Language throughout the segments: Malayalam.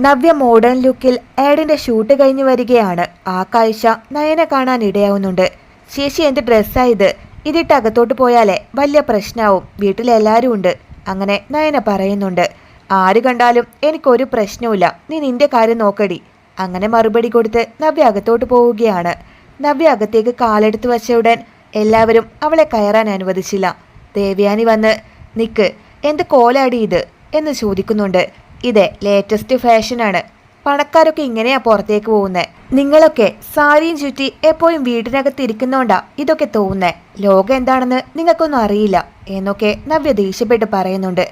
നവ്യ മോഡേൺ ലുക്കിൽ ആഡിന്റെ ഷൂട്ട് കഴിഞ്ഞു വരികയാണ്. ആ കാഴ്ച നയന കാണാൻ ഇടയാവുന്നുണ്ട്. ശേഷി എന്ത് ഡ്രസ്സായത് ഇതിട്ട് അകത്തോട്ട് പോയാലേ വലിയ പ്രശ്നമാവും വീട്ടിലെല്ലാവരും ഉണ്ട്. അങ്ങനെ നയന പറയുന്നുണ്ട്. ആര് കണ്ടാലും എനിക്കൊരു പ്രശ്നവുമില്ല. നീ നിന്റെ കാര്യം നോക്കടി. അങ്ങനെ മറുപടി കൊടുത്ത് നവ്യ അകത്തോട്ട് പോവുകയാണ്. നവ്യ അകത്തേക്ക് കാലെടുത്ത് വച്ച ഉടൻ എല്ലാവരും അവളെ കയറാൻ അനുവദിച്ചില്ല. ദേവ്യാനി വന്ന് നിക്ക് എന്ത് കോലാടി ഇത്? എന്ന് ചോദിക്കുന്നുണ്ട്. ഇതെ ലേറ്റസ്റ്റ് ഫാഷനാണ് പണക്കാരൊക്കെ ഇങ്ങനെയാ പുറത്തേക്ക് പോകുന്നത് നിങ്ങളൊക്കെ സാരിയും ചുറ്റി എപ്പോഴും വീടിനകത്ത് ഇരിക്കുന്നോണ്ടാ ഇതൊക്കെ തോന്നുന്നേ. ലോകം എന്താണെന്ന് നിങ്ങൾക്കൊന്നും അറിയില്ല എന്നൊക്കെ നവ്യ ദേഷ്യപ്പെട്ട് പറയുന്നുണ്ട്.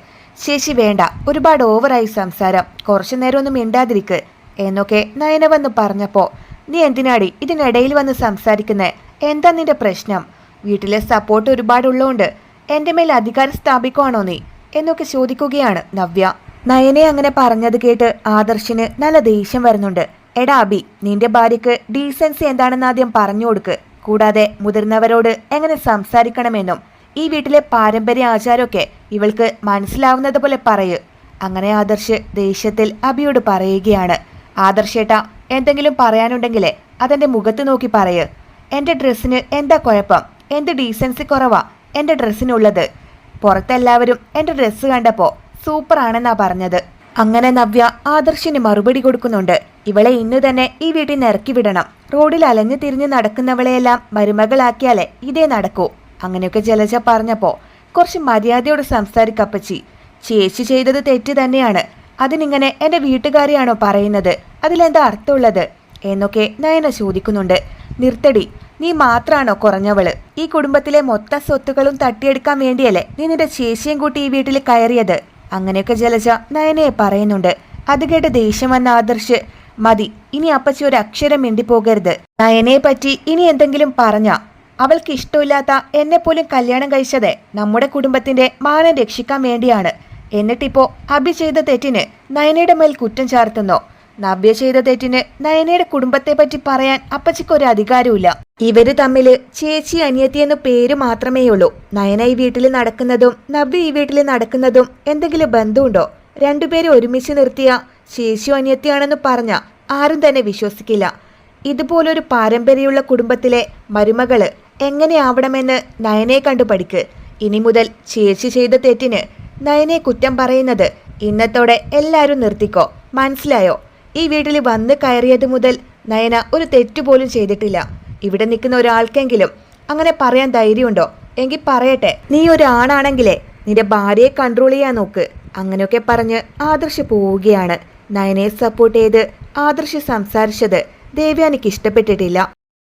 ശേഷി വേണ്ട ഒരുപാട് ഓവറായി സംസാരം. കുറച്ചു നേരം ഒന്നും മിണ്ടാതിരിക്ക് എന്നൊക്കെ നയന വന്ന് പറഞ്ഞപ്പോ നീ എന്തിനാടി ഇതിനിടയിൽ വന്ന് സംസാരിക്കുന്നേ? എന്താ നിന്റെ പ്രശ്നം? വീട്ടിലെ സപ്പോർട്ട് ഒരുപാടുള്ളതുകൊണ്ട് എന്റെ മേൽ അധികാരം സ്ഥാപിക്കുവാണോ നീ? എന്നൊക്കെ ചോദിക്കുകയാണ് നവ്യ. നയനെ അങ്ങനെ പറഞ്ഞത് കേട്ട് ആദർശിന് നല്ല ദേഷ്യം വരുന്നുണ്ട്. എടാ അബി നിന്റെ ഭാര്യക്ക് ഡീസൻസി എന്താണെന്ന് ആദ്യം പറഞ്ഞു കൊടുക്ക്. കൂടാതെ മുതിർന്നവരോട് എങ്ങനെ സംസാരിക്കണമെന്നും ഈ വീട്ടിലെ പാരമ്പര്യ ആചാരമൊക്കെ ഇവൾക്ക് മനസ്സിലാവുന്നത് പോലെ പറയൂ. അങ്ങനെ ആദർശ് ദേഷ്യത്തിൽ അബിയോട് പറയുകയാണ്. ആദർശേട്ട എന്തെങ്കിലും പറയാനുണ്ടെങ്കിലേ അതെന്റെ മുഖത്ത് നോക്കി പറയ്. എന്റെ ഡ്രസ്സിന് എന്താ കുഴപ്പം? എന്ത് ഡീസൻസി കുറവാ? എന്റെ ഡ്രസ്സിനുള്ളത്. പുറത്തെല്ലാവരും എന്റെ ഡ്രസ്സ് കണ്ടപ്പോ സൂപ്പർ ആണെന്നാ പറഞ്ഞത്. അങ്ങനെ നവ്യ ആദർശിന് മറുപടി കൊടുക്കുന്നുണ്ട്. ഇവളെ ഇന്ന് തന്നെ ഈ വീട്ടിൽ നിന്ന് ഇറക്കി വിടണം. റോഡിൽ അലഞ്ഞു തിരിഞ്ഞു നടക്കുന്നവളെയെല്ലാം മരുമകളാക്കിയാലേ ഇതേ നടക്കൂ. അങ്ങനെയൊക്കെ ജലജ പറഞ്ഞപ്പോ കുറച്ച് മര്യാദയോട് സംസാരിക്കപ്പച്ചി ചേച്ചി ചെയ്തത് തെറ്റ് തന്നെയാണ്. അതിനിങ്ങനെ എന്റെ വീട്ടുകാരെയാണോ പറയുന്നത്? അതിലെന്താ അർത്ഥമുള്ളത്? എന്നൊക്കെ നയന ചോദിക്കുന്നുണ്ട്. നിർത്തടി. നീ മാത്രാണോ കുറഞ്ഞവൾ? ഈ കുടുംബത്തിലെ മൊത്ത സ്വത്തുക്കളും തട്ടിയെടുക്കാൻ വേണ്ടിയല്ലേ നീ നിന്റെ ചേച്ചിയും കൂട്ടി ഈ വീട്ടിൽ കയറിയത്? അങ്ങനെയൊക്കെ ജലജ നയനയെ പറയുന്നുണ്ട്. അത് കേട്ട് ദേഷ്യം വന്ന ആദർശ് മതി ഇനി അപ്പച്ചി ഒരു അക്ഷരം മിണ്ടിപ്പോകരുത് നയനയെ പറ്റി ഇനി എന്തെങ്കിലും പറഞ്ഞ? അവൾക്ക് ഇഷ്ടമില്ലാത്ത എന്നെ പോലും കല്യാണം കഴിച്ചത് നമ്മുടെ കുടുംബത്തിന്റെ മാനം രക്ഷിക്കാൻ വേണ്ടിയാണ്. എന്നിട്ടിപ്പോ അഭി ചെയ്ത തെറ്റിന് നയനയുടെ മേൽ കുറ്റം ചാർത്തുന്നോ. നവ്യ ചെയ്ത തെറ്റിന് നയനയുടെ കുടുംബത്തെ പറ്റി പറയാൻ അപ്പച്ചിക്ക് ഒരു അധികാരമില്ല ഇവർ തമ്മിൽ ചേച്ചി അനിയത്തി എന്ന പേര് മാത്രമേ ഉള്ളൂ നയന ഈ വീട്ടിൽ നടക്കുന്നതും നവ്യ ഈ വീട്ടിൽ നടക്കുന്നതും എന്തെങ്കിലും ബന്ധമുണ്ടോ? രണ്ടുപേരെ ഒരുമിച്ച് നിർത്തിയ ചേച്ചിയോ അനിയത്തിയാണെന്ന് പറഞ്ഞ ആരും തന്നെ വിശ്വസിക്കില്ല. ഇതുപോലൊരു പാരമ്പര്യമുള്ള കുടുംബത്തിലെ മരുമകൾ എങ്ങനെയാവണമെന്ന് നയനെ കണ്ടു പഠിക്ക്. ഇനി മുതൽ ചേച്ചി ചെയ്ത തെറ്റിന് നയനെ കുറ്റം പറയുന്നത് ഇന്നത്തോടെ എല്ലാവരും നിർത്തിക്കോ? മനസ്സിലായോ? ഈ വീട്ടിൽ വന്ന് കയറിയത് മുതൽ നയന ഒരു തെറ്റുപോലും ചെയ്തിട്ടില്ല. ഇവിടെ നിൽക്കുന്ന ഒരാൾക്കെങ്കിലും അങ്ങനെ പറയാൻ ധൈര്യമുണ്ടോ? എങ്കിൽ പറയട്ടെ. നീ ഒരാണാണെങ്കിലേ നിന്റെ ഭാര്യയെ കൺട്രോൾ ചെയ്യാൻ നോക്ക്. അങ്ങനെയൊക്കെ പറഞ്ഞ് ആദർശ് പോവുകയാണ്. നയനയെ സപ്പോർട്ട് ചെയ്ത് ആദർശ് സംസാരിച്ചത് ദേവ്യാനിക്ക് ഇഷ്ടപ്പെട്ടിട്ടില്ല.